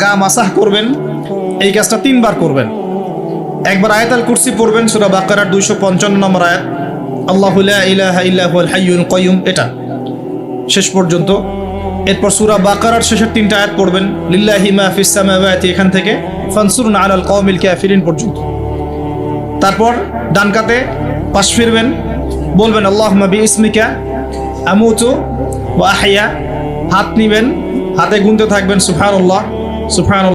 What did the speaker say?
গা মাসাহ করবেন, এই কাজটা তিনবার করবেন। একবার আয়াতাল কুরসি পড়বেন, সুরা বাকারার দুইশো পঞ্চান্ন নম্বর আয়াত। আল্লাহ ইলাহা ইল্লাহুল হাইয়ুল কয়ুম এটা। শেষ পর্যন্ত। এরপর সুরা বাকারার শেষের তিনটা আয়াত পড়বেন, লিল্লাহি মা ফিস সামাওয়াতি, এখান থেকে, ফানসুরনা আলাল কওমিল কাফিরিন পর্যন্ত। তারপর ডান কাতে পাশ ফিরবেন, বলবেন আল্লাহ বি ইসমিকা আমুতু ওয়া আহইয়া। হাত নিবেন, হাতে গুনতে থাকবেন, সুবহানাল্লাহ। সুবহানাল্লাহ